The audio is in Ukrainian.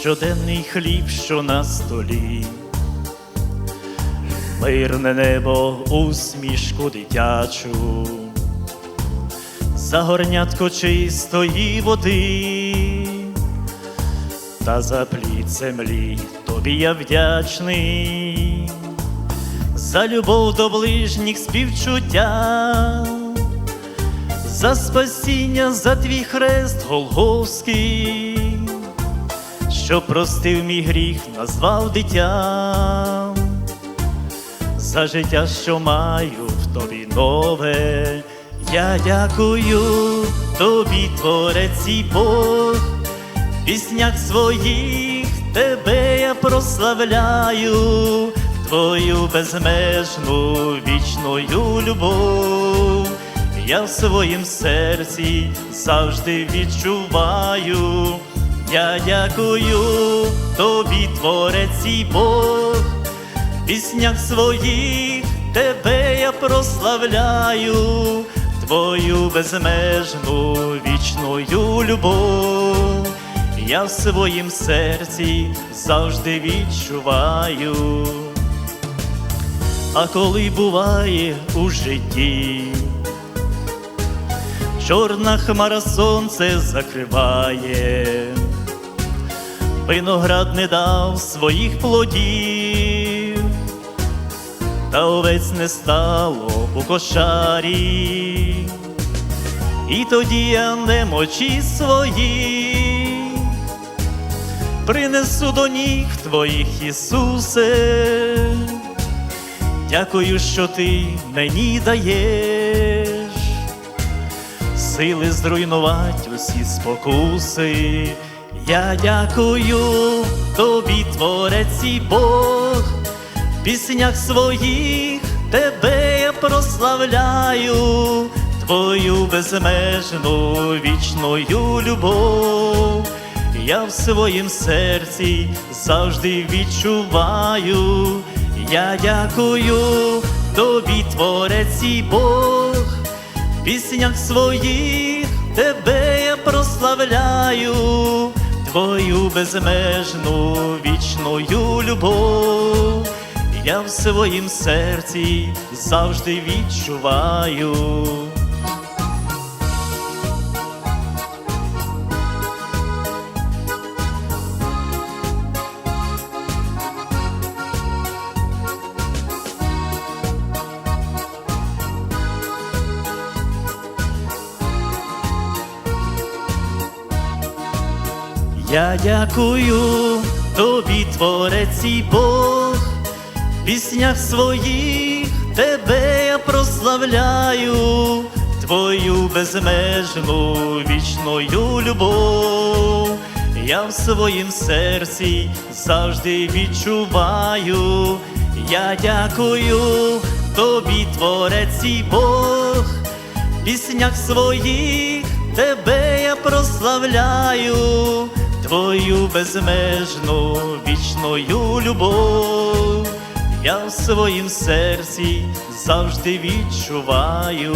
щоденний хліб, що на столі, мирне небо, усмішку дитячу, за горнятко чистої води, та за плід землі тобі я вдячний, за любов до ближніх співчуття. За спасіння, за твій хрест Голговський, що простив мій гріх, назвав дитям, за життя, що маю в тобі нове, я дякую тобі, Творець і Бог, в піснях своїх тебе я прославляю, твою безмежну вічною любов. Я в своїм серці завжди відчуваю. Я дякую тобі, Творець і Бог, піснях своїх тебе я прославляю, твою безмежну вічною любов. Я в своїм серці завжди відчуваю. А коли буває у житті, чорна хмара сонце закриває, виноград не дав своїх плодів, та овець не стало у кошарі, і тоді я немочі свої, принесу до ніг твоїх Ісусе, дякую, що ти мені даєш сили зруйнувати усі спокуси. Я дякую тобі, Творець і Бог, в піснях своїх тебе я прославляю, твою безмежну вічною любов. Я в своїм серці завжди відчуваю. Я дякую тобі, Творець і Бог в піснях своїх тебе я прославляю, твою безмежну вічною любов, я в своїм серці завжди відчуваю. Я дякую тобі, Творець і Бог, в піснях своїх тебе я прославляю, твою безмежну вічною любов. Я в своїм серці завжди відчуваю. Я дякую тобі, Творець і Бог, в піснях своїх тебе я прославляю, твою безмежну вічною любов. Я в своїм серці завжди відчуваю.